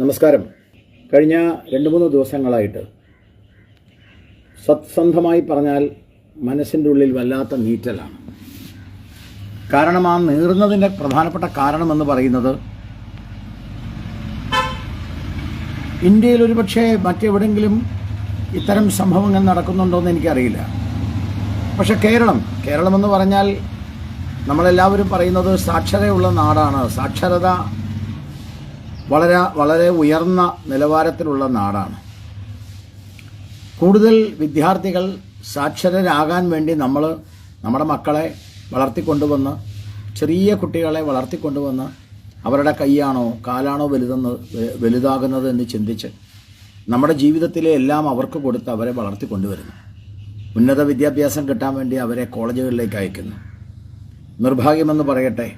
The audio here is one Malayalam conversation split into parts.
നമസ്കാരം. കഴിഞ്ഞ രണ്ട് മൂന്ന് ദിവസങ്ങളായിട്ട് സത്സന്ധമായി പറഞ്ഞാൽ മനസ്സിന്റെ ഉള്ളിൽ വല്ലാത്ത നീറ്റലാണ്. കാരണം ആ നീറുന്നതിന്റെ പ്രധാനപ്പെട്ട കാരണമെന്ന് പറയുന്നത് ഇന്ത്യയിൽ ഒരുപക്ഷെ മറ്റെവിടെങ്കിലും ഇത്തരം സംഭവങ്ങൾ നടക്കുന്നുണ്ടോ എന്ന് എനിക്കറിയില്ല. പക്ഷെ കേരളം കേരളം എന്ന് പറഞ്ഞാൽ നമ്മളെല്ലാവരും പറയുന്നത് സാക്ഷരതയുള്ള നാടാണ്. സാക്ഷരത വളരെ വളരെ ഉയർന്ന നിലവാരത്തിലുള്ള നാടാണ്. കൂടുതൽ വിദ്യാർത്ഥികൾ സാക്ഷരരാകാൻ വേണ്ടി നമ്മൾ നമ്മുടെ മക്കളെ വളർത്തിക്കൊണ്ടുവന്ന് ചെറിയ കുട്ടികളെ വളർത്തിക്കൊണ്ടുവന്ന് അവരുടെ കൈയാണോ കാലാണോ വലുതെന്ന് വലുതാകുന്നത് എന്ന് ചിന്തിച്ച് നമ്മുടെ ജീവിതത്തിലെ എല്ലാം അവർക്ക് കൊടുത്ത് അവരെ വളർത്തിക്കൊണ്ടുവരുന്നു. ഉന്നത വിദ്യാഭ്യാസം കിട്ടാൻ വേണ്ടി അവരെ കോളേജുകളിലേക്ക് അയക്കുന്നു. നിർഭാഗ്യമെന്ന് പറയട്ടെ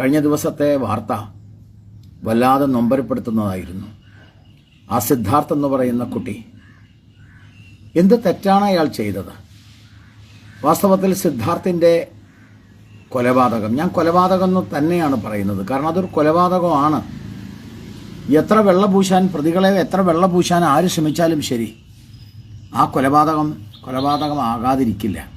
കഴിഞ്ഞ ദിവസത്തെ വാർത്ത വല്ലാതെ നൊമ്പരപ്പെടുത്തുന്നതായിരുന്നു. ആ സിദ്ധാർത്ഥ് എന്ന് പറയുന്ന കുട്ടി. എന്ത് തെറ്റാണ് അയാൾ ചെയ്തത്? വാസ്തവത്തിൽ സിദ്ധാർത്ഥിന്റെ കൊലപാതകം. ഞാൻ കൊലപാതകം എന്ന് തന്നെയാണ് പറയുന്നത്. കാരണം അതൊരു കൊലപാതകമാണ്. എത്ര വെള്ളപൂശാൻ പ്രതികളെ എത്ര വെള്ളപൂശാൻ ആര് ശ്രമിച്ചാലും ശരി ആ കൊലപാതകം കൊലപാതകമാകാതിരിക്കില്ല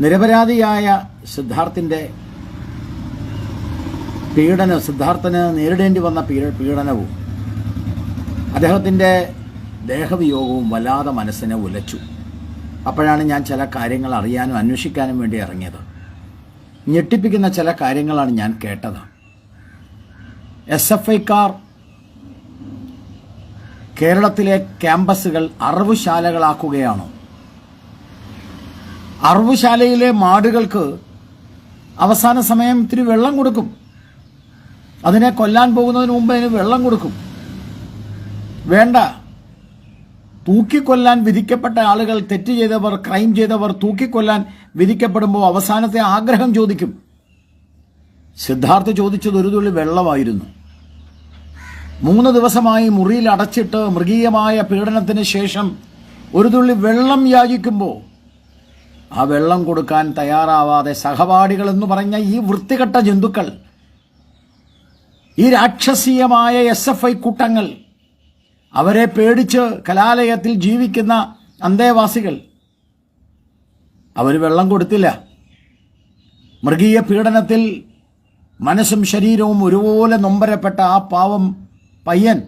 നിരപരാധിയായ സിദ്ധാർത്ഥിന്റെ പീഡന സിദ്ധാർത്ഥന് നേരിടേണ്ടി വന്ന പീഡ പീഡനവും അദ്ദേഹത്തിന്റെ ദേഹവിയോഗവും വല്ലാതെ മനസ്സിനെ ഉലച്ചു. അപ്പോഴാണ് ഞാൻ ചില കാര്യങ്ങൾ അറിയാനും അന്വേഷിക്കാനും വേണ്ടി ഇറങ്ങിയത്. ഞെട്ടിപ്പിക്കുന്ന ചില കാര്യങ്ങളാണ് ഞാൻ കേട്ടത്. എസ് എഫ് ഐക്കാർ കേരളത്തിലെ ക്യാമ്പസുകൾ അറിവുശാലകളാക്കുകയാണോ. അറിവുശാലയിലെ മാടുകൾക്ക് അവസാന സമയം ഇത്തിരി വെള്ളം കൊടുക്കും. അതിനെ കൊല്ലാൻ പോകുന്നതിന് മുമ്പ് അതിന് വെള്ളം കൊടുക്കും. വേണ്ട. തൂക്കിക്കൊല്ലാൻ വിധിക്കപ്പെട്ട ആളുകൾ തെറ്റ് ചെയ്തവർ ക്രൈം ചെയ്തവർ തൂക്കിക്കൊല്ലാൻ വിധിക്കപ്പെടുമ്പോൾ അവസാനത്തെ ആഗ്രഹം ചോദിക്കും. സിദ്ധാർത്ഥ് ചോദിച്ചത് ഒരു തുള്ളി വെള്ളമായിരുന്നു. മൂന്ന് ദിവസമായി മുറിയിൽ അടച്ചിട്ട് മൃഗീയമായ പീഡനത്തിന് ശേഷം ഒരു തുള്ളി വെള്ളം യാചിക്കുമ്പോൾ ആ വെള്ളം കൊടുക്കാൻ തയ്യാറാവാതെ സഹപാഠികൾ എന്ന് പറഞ്ഞ ഈ വൃത്തികെട്ട ജന്തുക്കൾ ഈ രാക്ഷസീയമായ എസ് എഫ് ഐ കൂട്ടങ്ങൾ അവരെ പേടിച്ച് കലാലയത്തിൽ ജീവിക്കുന്ന അന്തേവാസികൾ അവർ വെള്ളം കൊടുത്തില്ല. മൃഗീയ പീഡനത്തിൽ മനസ്സും ശരീരവും ഒരുപോലെ നൊമ്പരപ്പെട്ട ആ പാവം പയ്യൻ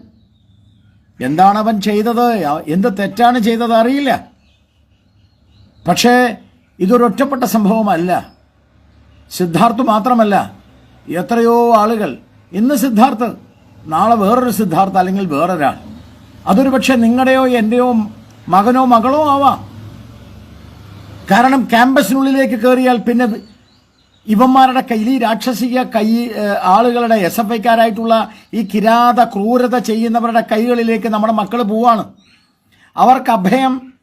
എന്താണ് അവൻ ചെയ്തത് എന്ത് തെറ്റാണ് ചെയ്തത് അറിയില്ല. പക്ഷേ ഇതൊരു ഒറ്റപ്പെട്ട സംഭവമല്ല. സിദ്ധാർത്ഥ് മാത്രമല്ല എത്രയോ ആളുകൾ ഇന്ന് സിദ്ധാർത്ഥൻ നാളെ വേറൊരു സിദ്ധാർത്ഥ അല്ലെങ്കിൽ വേറൊരാൾ. അതൊരു പക്ഷേ നിങ്ങളുടെയോ എന്റെയോ മകനോ മകളോ ആവാം. കാരണം ക്യാമ്പസിനുള്ളിലേക്ക് കയറിയാൽ പിന്നെ ഇവന്മാരുടെ കയ്യിൽ ഈ രാക്ഷസിക കൈ ആളുകളുടെ എസ് എഫ് ഐക്കാരായിട്ടുള്ള ഈ കിരാത ക്രൂരത ചെയ്യുന്നവരുടെ കൈകളിലേക്ക് നമ്മുടെ മക്കൾ പോവാണ്. അവർക്ക് അഭയം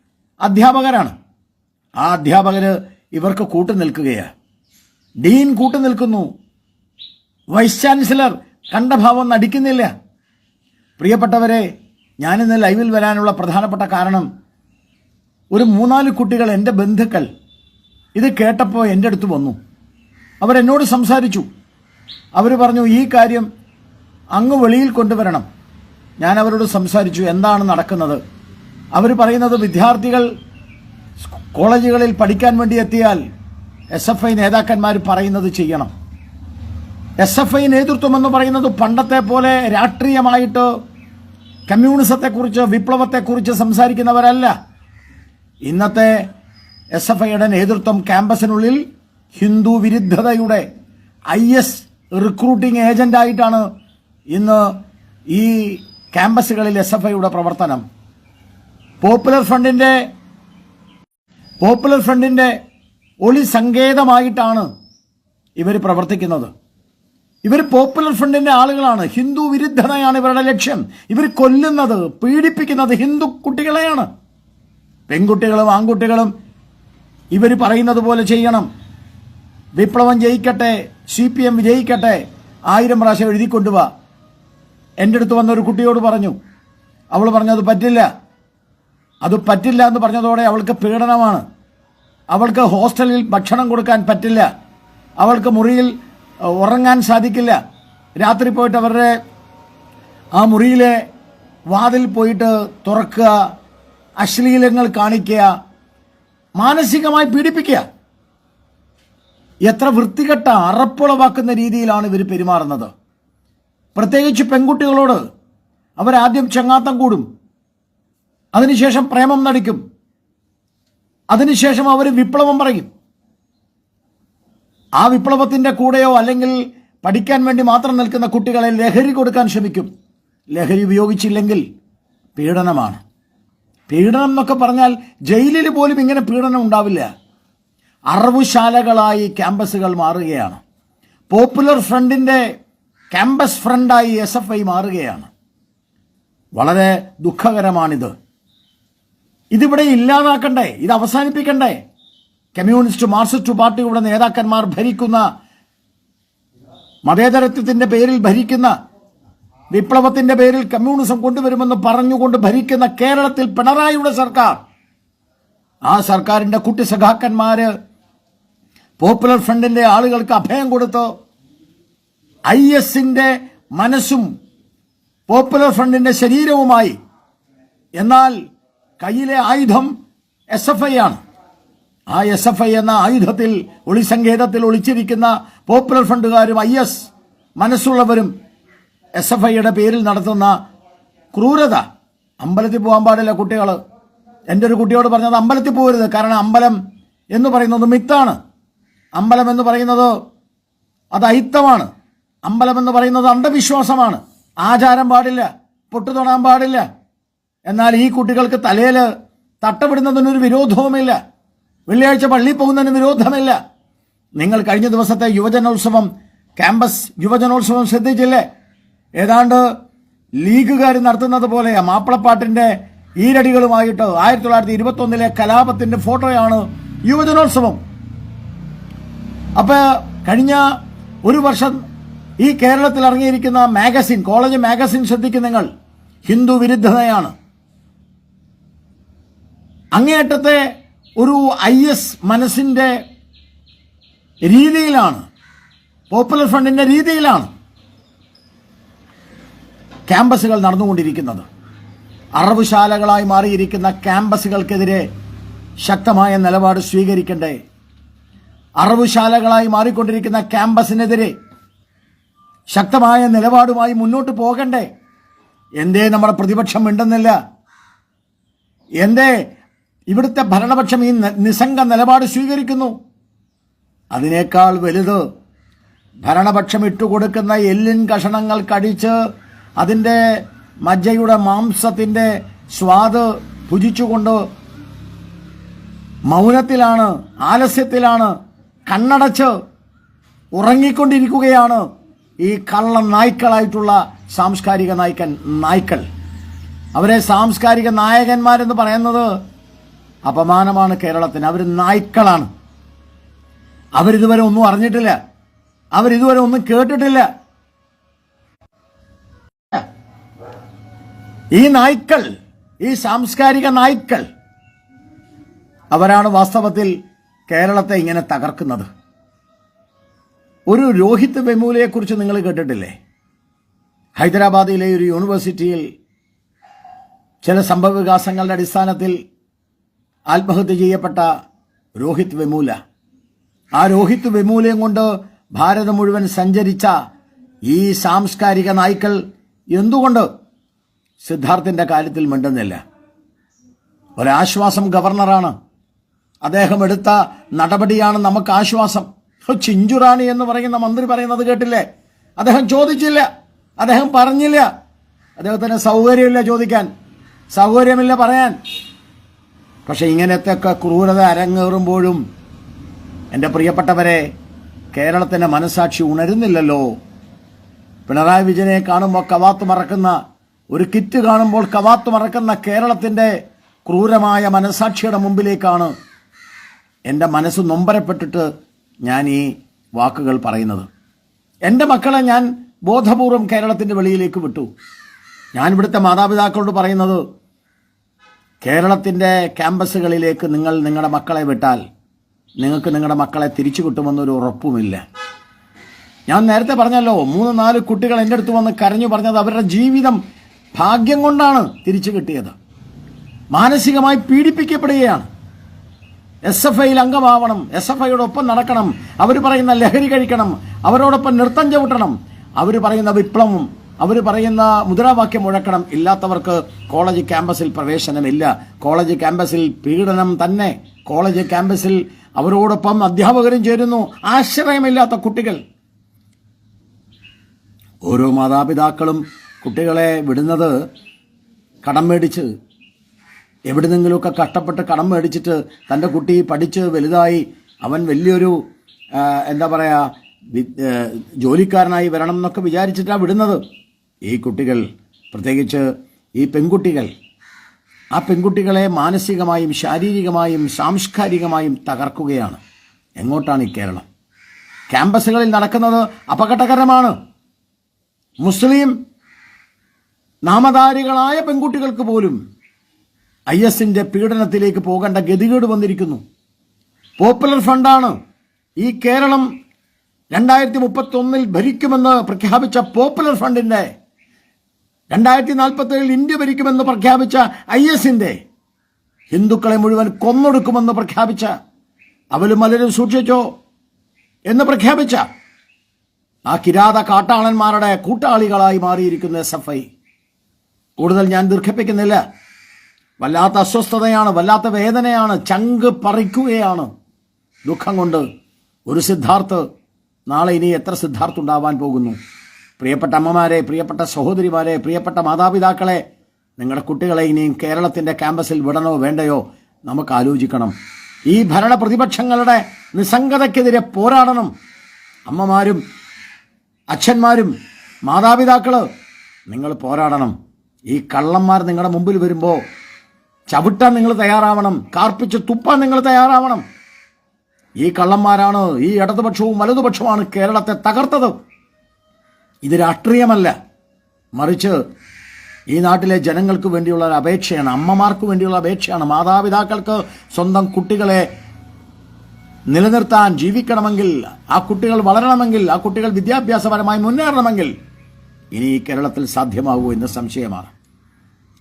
അധ്യാപകരാണ്. ആ അധ്യാപകർ ഇവർക്ക് കൂട്ടു നിൽക്കുകയാണ്. ഡീൻ കൂട്ടു നിൽക്കുന്നു. വൈസ് ചാൻസലർ കണ്ട ഭാവം നടിക്കുന്നില്ല. പ്രിയപ്പെട്ടവരെ ഞാനിന്ന് ലൈവിൽ വരാനുള്ള പ്രധാനപ്പെട്ട കാരണം ഒരു മൂന്നാൽ കുട്ടികൾ എന്റെ ബന്ധുക്കൾ ഇത് കേട്ടപ്പോൾ എന്റെ അടുത്ത് വന്നു. അവരെന്നോട് സംസാരിച്ചു. അവർ പറഞ്ഞു ഈ കാര്യം അങ്ങ് വെളിയിൽ കൊണ്ടുവരണം. ഞാൻ അവരോട് സംസാരിച്ചു എന്താണ് നടക്കുന്നത്? അവർ പറയുന്നത് വിദ്യാർത്ഥികൾ കോളേജുകളിൽ പഠിക്കാൻ വേണ്ടി എത്തിയാൽ എസ് എഫ് ഐ നേതാക്കന്മാർ പറയുന്നത് ചെയ്യണം. എസ് എഫ് ഐ നേതൃത്വം എന്ന് പറയുന്നത് പണ്ടത്തെ പോലെ രാഷ്ട്രീയമായിട്ട് കമ്മ്യൂണിസത്തെക്കുറിച്ച് വിപ്ലവത്തെക്കുറിച്ച് സംസാരിക്കുന്നവരല്ല. ഇന്നത്തെ എസ് എഫ് ഐയുടെ നേതൃത്വം ക്യാമ്പസിനുള്ളിൽ ഹിന്ദു വിരുദ്ധതയുടെ ഐ എസ് റിക്രൂട്ടിംഗ് ഏജന്റായിട്ടാണ് ഇന്ന് ഈ ക്യാമ്പസുകളിൽ എസ് എഫ് ഐയുടെ പ്രവർത്തനം. പോപ്പുലർ ഫ്രണ്ടിന്റെ പോപ്പുലർ ഫ്രണ്ടിന്റെ ഒളി സങ്കേതമായിട്ടാണ് ഇവർ പ്രവർത്തിക്കുന്നത്. ഇവർ പോപ്പുലർ ഫ്രണ്ടിന്റെ ആളുകളാണ്. ഹിന്ദു വിരുദ്ധതയാണ് ഇവരുടെ ലക്ഷ്യം. ഇവർ കൊല്ലുന്നത് പീഡിപ്പിക്കുന്നത് ഹിന്ദു കുട്ടികളെയാണ്. പെൺകുട്ടികളും ആൺകുട്ടികളും ഇവർ പറയുന്നത് പോലെ ചെയ്യണം. വിപ്ലവം ജയിക്കട്ടെ സി പി എം വിജയിക്കട്ടെ ആയിരം പ്രാവശ്യം എഴുതിക്കൊണ്ടുപോവാ എന്റെ അടുത്ത് വന്ന ഒരു കുട്ടിയോട് പറഞ്ഞു അവൾ പറഞ്ഞത് പറ്റില്ല. അത് പറ്റില്ല എന്ന് പറഞ്ഞതോടെ അവൾക്ക് പീഡനമാണ്. അവൾക്ക് ഹോസ്റ്റലിൽ ഭക്ഷണം കൊടുക്കാൻ പറ്റില്ല. അവൾക്ക് മുറിയിൽ ഉറങ്ങാൻ സാധിക്കില്ല. രാത്രി പോയിട്ട് അവരുടെ ആ മുറിയിലെ വാതിൽ പോയിട്ട് തുറക്കുക അശ്ലീലങ്ങൾ കാണിക്കുക മാനസികമായി പീഡിപ്പിക്കുക. എത്ര വൃത്തികെട്ട അറപ്പുളവാക്കുന്ന രീതിയിലാണ് ഇവർ പെരുമാറുന്നത്. പ്രത്യേകിച്ച് പെൺകുട്ടികളോട് അവരാദ്യം ചങ്ങാത്തം കൂടും. അതിനുശേഷം പ്രേമം നടിക്കും. അതിനുശേഷം അവർ വിപ്ലവം പറയും. ആ വിപ്ലവത്തിന്റെ കൂടെയോ അല്ലെങ്കിൽ പഠിക്കാൻ വേണ്ടി മാത്രം നിൽക്കുന്ന കുട്ടികളെ ലഹരി കൊടുക്കാൻ ശ്രമിക്കും. ലഹരി ഉപയോഗിച്ചില്ലെങ്കിൽ പീഡനമാണ്. പീഡനം എന്നൊക്കെ പറഞ്ഞാൽ ജയിലിൽ പോലും ഇങ്ങനെ പീഡനം ഉണ്ടാവില്ല. അറിവുശാലകളായി ക്യാമ്പസുകൾ മാറുകയാണ്. പോപ്പുലർ ഫ്രണ്ടിന്റെ ക്യാമ്പസ് ഫ്രണ്ടായി എസ് എഫ് ഐ മാറുകയാണ്. വളരെ ദുഃഖകരമാണിത്. ഇതിവിടെ ഇല്ലാതാക്കണ്ടേ? ഇത് അവസാനിപ്പിക്കണ്ടേ? കമ്മ്യൂണിസ്റ്റ് മാർക്സിസ്റ്റ് പാർട്ടിയുടെ നേതാക്കന്മാർ ഭരിക്കുന്ന മതേതരത്വത്തിന്റെ പേരിൽ ഭരിക്കുന്ന വിപ്ലവത്തിന്റെ പേരിൽ കമ്മ്യൂണിസം കൊണ്ടുവരുമെന്ന് പറഞ്ഞുകൊണ്ട് ഭരിക്കുന്ന കേരളത്തിൽ പിണറായിയുടെ സർക്കാർ ആ സർക്കാരിന്റെ കുട്ടി സഖാക്കന്മാര് പോപ്പുലർ ഫ്രണ്ടിന്റെ ആളുകൾക്ക് അഭയം കൊടുത്ത് ഐ എസിന്റെ മനസ്സും പോപ്പുലർ ഫ്രണ്ടിന്റെ ശരീരവുമായി. എന്നാൽ കയ്യിലെ ആയുധം എസ് എഫ് ഐ ആണ്. ആ എസ് എഫ് ഐ എന്ന ആയുധത്തിൽ ഒളിസങ്കേതത്തിൽ ഒളിച്ചിരിക്കുന്ന പോപ്പുലർ ഫ്രണ്ടുകാരും ഐ എസ് മനസ്സുള്ളവരും എസ് എഫ് ഐയുടെ പേരിൽ നടത്തുന്ന ക്രൂരത. അമ്പലത്തിൽ പോകാൻ പാടില്ല കുട്ടികൾ എന്റെ ഒരു കുട്ടിയോട് പറഞ്ഞത് അമ്പലത്തിൽ പോകരുത് കാരണം അമ്പലം എന്ന് പറയുന്നത് മിത്താണ്. അമ്പലം എന്ന് പറയുന്നത് അത് അയിത്തമാണ് അമ്പലം എന്ന് പറയുന്നത് അന്ധവിശ്വാസമാണ്. ആചാരം പാടില്ല പൊട്ടു തൊടാൻ പാടില്ല. എന്നാൽ ഈ കുട്ടികൾക്ക് തലയിൽ തട്ടവിടുന്നതിനൊരു വിരോധവുമില്ല. വെള്ളിയാഴ്ച പള്ളി പോകുന്നതിന് വിരോധമില്ല. നിങ്ങൾ കഴിഞ്ഞ ദിവസത്തെ യുവജനോത്സവം ക്യാമ്പസ് യുവജനോത്സവം ശ്രദ്ധിച്ചില്ലേ? ഏതാണ്ട് ലീഗുകാർ നടത്തുന്നത് പോലെ മാപ്പിളപ്പാട്ടിന്റെ ഈരടികളുമായിട്ട് ആയിരത്തി തൊള്ളായിരത്തി ഇരുപത്തി ഒന്നിലെ കലാപത്തിന്റെ ഫോട്ടോയാണ് യുവജനോത്സവം. അപ്പോൾ കഴിഞ്ഞ ഒരു വർഷം ഈ കേരളത്തിൽ ഇറങ്ങിയിരിക്കുന്ന മാഗസിൻ കോളേജ് മാഗസിൻ ശ്രദ്ധിക്കും നിങ്ങൾ. ഹിന്ദു വിരുദ്ധതയാണ്. അങ്ങേയറ്റത്തെ ഒരു ഐ എസ് മനസ്സിന്റെ രീതിയിലാണ് പോപ്പുലർ ഫ്രണ്ടിന്റെ രീതിയിലാണ് ക്യാമ്പസുകൾ നടന്നുകൊണ്ടിരിക്കുന്നത്. അറവുശാലകളായി മാറിയിരിക്കുന്ന ക്യാമ്പസുകൾക്കെതിരെ ശക്തമായ നിലപാട് സ്വീകരിക്കണ്ടേ? അറവുശാലകളായി മാറിക്കൊണ്ടിരിക്കുന്ന ക്യാമ്പസിനെതിരെ ശക്തമായ നിലപാടുമായി മുന്നോട്ട് പോകണ്ടേ? എന്തേ നമ്മുടെ പ്രതിപക്ഷം മിണ്ടുന്നില്ല? എന്തേ ഇവിടുത്തെ ഭരണപക്ഷം ഈ നിസ്സംഗ നിലപാട് സ്വീകരിക്കുന്നു. അതിനേക്കാൾ വലുത് ഭരണപക്ഷം ഇട്ടുകൊടുക്കുന്ന എല്ലിൻ കഷണങ്ങൾ കടിച്ച് അതിന്റെ മജ്ജയുടെ മാംസത്തിന്റെ സ്വാദ് ഭുജിച്ചുകൊണ്ട് മൗനത്തിലാണ് ആലസ്യത്തിലാണ് കണ്ണടച്ച് ഉറങ്ങിക്കൊണ്ടിരിക്കുകയാണ് ഈ കള്ള നായ്ക്കളായിട്ടുള്ള സാംസ്കാരിക നായ്ക്കൻ നായ്ക്കൾ. അവരെ സാംസ്കാരിക നായകന്മാരെന്ന് പറയുന്നത് അപമാനമാണ് കേരളത്തിന്. അവർ നായ്ക്കളാണ്. അവരിതുവരെ ഒന്നും അറിഞ്ഞിട്ടില്ല. അവരിതുവരെ ഒന്നും കേട്ടിട്ടില്ല. ഈ നായ്ക്കൾ ഈ സാംസ്കാരിക നായ്ക്കൾ അവരാണ് വാസ്തവത്തിൽ കേരളത്തെ ഇങ്ങനെ തകർക്കുന്നത്. ഒരു രോഹിത് വെമൂലയെക്കുറിച്ച് നിങ്ങൾ കേട്ടിട്ടില്ലേ? ഹൈദരാബാദിലെ ഒരു യൂണിവേഴ്സിറ്റിയിൽ ചില സംഭവവികാസങ്ങളുടെ അടിസ്ഥാനത്തിൽ ആത്മഹത്യ ചെയ്യപ്പെട്ട രോഹിത് വെമൂല. ആ രോഹിത് വെമൂലയും കൊണ്ട് ഭാരതം മുഴുവൻ സഞ്ചരിച്ച ഈ സാംസ്കാരിക നായ്ക്കൾ എന്തുകൊണ്ട് സിദ്ധാർത്ഥിന്റെ കാര്യത്തിൽ മിണ്ടുന്നില്ല? ഒരാശ്വാസം ഗവർണറാണ്. അദ്ദേഹം എടുത്ത നടപടിയാണ് നമുക്ക് ആശ്വാസം. ചിഞ്ചുറാണി എന്ന് പറയുന്ന മന്ത്രി പറയുന്നത് കേട്ടില്ലേ? അദ്ദേഹം ചോദിച്ചില്ല. അദ്ദേഹം പറഞ്ഞില്ല. അദ്ദേഹത്തിന് സൗകര്യമില്ല ചോദിക്കാൻ. സൗകര്യമില്ല പറയാൻ. പക്ഷെ ഇങ്ങനത്തെ ഒക്കെ ക്രൂരത അരങ്ങേറുമ്പോഴും എന്റെ പ്രിയപ്പെട്ടവരെ കേരളത്തിന്റെ മനസാക്ഷി ഉണരുന്നില്ലല്ലോ. പിണറായി വിജയനെ കാണുമ്പോൾ കവാത്ത് മറക്കുന്ന ഒരു കിറ്റ് കാണുമ്പോൾ കവാത്ത് മറക്കുന്ന കേരളത്തിന്റെ ക്രൂരമായ മനസാക്ഷിയുടെ മുമ്പിലേക്കാണ് എന്റെ മനസ്സ് നൊമ്പരപ്പെട്ടിട്ട് ഞാൻ ഈ വാക്കുകൾ പറയുന്നത്. എന്റെ മക്കളെ ഞാൻ ബോധപൂർവം കേരളത്തിന്റെ വെളിയിലേക്ക് വിട്ടു. ഞാൻ ഇവിടുത്തെ മാതാപിതാക്കളോട് പറയുന്നത് കേരളത്തിന്റെ ക്യാമ്പസുകളിലേക്ക് നിങ്ങൾ നിങ്ങളുടെ മക്കളെ വിട്ടാൽ നിങ്ങൾക്ക് നിങ്ങളുടെ മക്കളെ തിരിച്ചു കിട്ടുമെന്നൊരു ഉറപ്പുമില്ല. ഞാൻ നേരത്തെ പറഞ്ഞല്ലോ മൂന്ന് നാല് കുട്ടികൾ എന്റെ അടുത്ത് വന്ന് കരഞ്ഞു പറഞ്ഞത് അവരുടെ ജീവിതം ഭാഗ്യം കൊണ്ടാണ് തിരിച്ചു കിട്ടിയത്. മാനസികമായി പീഡിപ്പിക്കപ്പെടുകയാണ്. എസ് എഫ് ഐയിൽ അംഗമാവണം എസ് എഫ് ഐയോടൊപ്പം നടക്കണം അവർ പറയുന്ന ലഹരി കഴിക്കണം അവരോടൊപ്പം നൃത്തം ചവിട്ടണം അവർ പറയുന്ന വിപ്ലവം അവർ പറയുന്ന മുദ്രാവാക്യം മുഴക്കണം. ഇല്ലാത്തവർക്ക് കോളേജ് ക്യാമ്പസിൽ പ്രവേശനമില്ല. കോളേജ് ക്യാമ്പസിൽ പീഡനം തന്നെ. കോളേജ് ക്യാമ്പസിൽ അവരോടൊപ്പം അധ്യാപകരും ചേരുന്നു. ആശ്രയമില്ലാത്ത കുട്ടികൾ. ഓരോ മാതാപിതാക്കളും കുട്ടികളെ വിടുന്നത് കടം മേടിച്ച് എവിടുന്നെങ്കിലുമൊക്കെ കഷ്ടപ്പെട്ട് കടം മേടിച്ചിട്ട് തന്റെ കുട്ടി പഠിച്ച് വലുതായി അവൻ വലിയൊരു എന്താ പറയുക ജോലിക്കാരനായി വരണം എന്നൊക്കെ വിചാരിച്ചിട്ടാണ് വിടുന്നത്. ഈ കുട്ടികൾ പ്രത്യേകിച്ച് ഈ പെൺകുട്ടികൾ ആ പെൺകുട്ടികളെ മാനസികമായും ശാരീരികമായും സാംസ്കാരികമായും തകർക്കുകയാണ്. എങ്ങോട്ടാണ് ഈ കേരളം? ക്യാമ്പസുകളിൽ നടക്കുന്നത് അപകടകരമാണ്. മുസ്ലിം നാമധാരികളായ പെൺകുട്ടികൾക്ക് പോലും ഐ എസിന്റെ പീഡനത്തിലേക്ക് പോകേണ്ട ഗതികേട് വന്നിരിക്കുന്നു. പോപ്പുലർ ഫണ്ടാണ് ഈ കേരളം രണ്ടായിരത്തി മുപ്പത്തി ഒന്നിൽ ഭരിക്കുമെന്ന് പ്രഖ്യാപിച്ച പോപ്പുലർ ഫണ്ടിന്റെ രണ്ടായിരത്തി നാൽപ്പത്തി ഏഴിൽ ഇന്ത്യ ഭരിക്കുമെന്ന് പ്രഖ്യാപിച്ച ഐ എസിന്റെ ഹിന്ദുക്കളെ മുഴുവൻ കൊന്നൊടുക്കുമെന്ന് പ്രഖ്യാപിച്ച അവലും മലരും സൂക്ഷിച്ചോ എന്ന് പ്രഖ്യാപിച്ച ആ കിരാത കാട്ടാളന്മാരുടെ കൂട്ടാളികളായി മാറിയിരിക്കുന്ന എസ് എഫ് ഐ. കൂടുതൽ ഞാൻ ദീർഘിപ്പിക്കുന്നില്ല. വല്ലാത്ത അസ്വസ്ഥതയാണ് വല്ലാത്ത വേദനയാണ് ചങ്ക് പറിക്കുകയാണ്. ദുഃഖം കൊണ്ട് ഒരു സിദ്ധാർത്ഥ് നാളെ ഇനി എത്ര സിദ്ധാർത്ഥ് ഉണ്ടാവാൻ പോകുന്നു? പ്രിയപ്പെട്ട അമ്മമാരെ പ്രിയപ്പെട്ട സഹോദരിമാരെ പ്രിയപ്പെട്ട മാതാപിതാക്കളെ നിങ്ങളുടെ കുട്ടികളെ ഇനിയും കേരളത്തിന്റെ ക്യാമ്പസിൽ വിടണോ വേണ്ടയോ നമുക്ക് ആലോചിക്കണം. ഈ ഭരണ പ്രതിപക്ഷങ്ങളുടെ നിസ്സംഗതയ്ക്കെതിരെ പോരാടണം. അമ്മമാരും അച്ഛന്മാരും മാതാപിതാക്കൾ നിങ്ങൾ പോരാടണം. ഈ കള്ളന്മാർ നിങ്ങളുടെ മുമ്പിൽ വരുമ്പോൾ ചവിട്ടാൻ നിങ്ങൾ തയ്യാറാവണം. കാർപ്പിച്ച് തുപ്പാൻ നിങ്ങൾ തയ്യാറാവണം. ഈ കള്ളന്മാരാണ് ഈ ഇടതുപക്ഷവും വലതുപക്ഷവുമാണ് കേരളത്തെ തകർത്തത്. ഇത് രാഷ്ട്രീയമല്ല. മറിച്ച് ഈ നാട്ടിലെ ജനങ്ങൾക്ക് വേണ്ടിയുള്ള ഒരു അപേക്ഷയാണ് അമ്മമാർക്ക് വേണ്ടിയുള്ള അപേക്ഷയാണ്. മാതാപിതാക്കൾക്ക് സ്വന്തം കുട്ടികളെ നിലനിർത്താൻ ജീവിക്കണമെങ്കിൽ ആ കുട്ടികൾ വളരണമെങ്കിൽ ആ കുട്ടികൾ വിദ്യാഭ്യാസപരമായി മുന്നേറണമെങ്കിൽ ഇനി ഈ കേരളത്തിൽ സാധ്യമാകൂ എന്ന് സംശയമാണ്.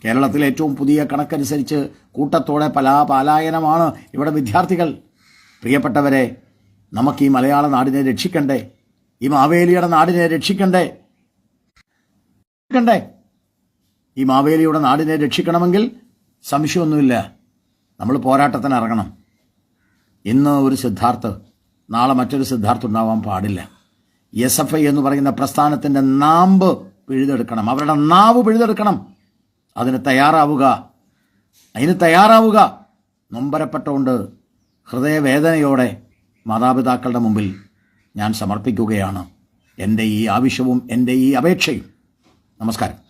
കേരളത്തിലെ ഏറ്റവും പുതിയ കണക്കനുസരിച്ച് കൂട്ടത്തോടെ പലാ പലായനമാണ് ഇവിടെ വിദ്യാർത്ഥികൾ. പ്രിയപ്പെട്ടവരെ നമുക്ക് ഈ മലയാള നാടിനെ രക്ഷിക്കണ്ടേ? ഈ മാവേലിയുടെ നാടിനെ രക്ഷിക്കണ്ടേ? രക്ഷിക്കണ്ടേ? ഈ മാവേലിയുടെ നാടിനെ രക്ഷിക്കണമെങ്കിൽ സംശയമൊന്നുമില്ല. നമ്മൾ പോരാട്ടത്തിന് ഇറങ്ങണം. ഇന്ന് ഒരു സിദ്ധാർത്ഥ് നാളെ മറ്റൊരു സിദ്ധാർത്ഥ് ഉണ്ടാവാൻ പാടില്ല. എസ് എഫ് ഐ എന്ന് പറയുന്ന പ്രസ്ഥാനത്തിന്റെ നാമ്പ് പിഴുതെടുക്കണം. അവരുടെ നാവ് പിഴുതെടുക്കണം. അതിന് തയ്യാറാവുക. അതിന് തയ്യാറാവുക. നൊമ്പരപ്പെട്ടുകൊണ്ട് ഹൃദയവേദനയോടെ മാതാപിതാക്കളുടെ മുമ്പിൽ ഞാൻ സമർപ്പിക്കുകയാണ്. എന്റെ ഈ ആവശ്യവും എന്റെ ഈ അപേക്ഷയും. നമസ്കാരം.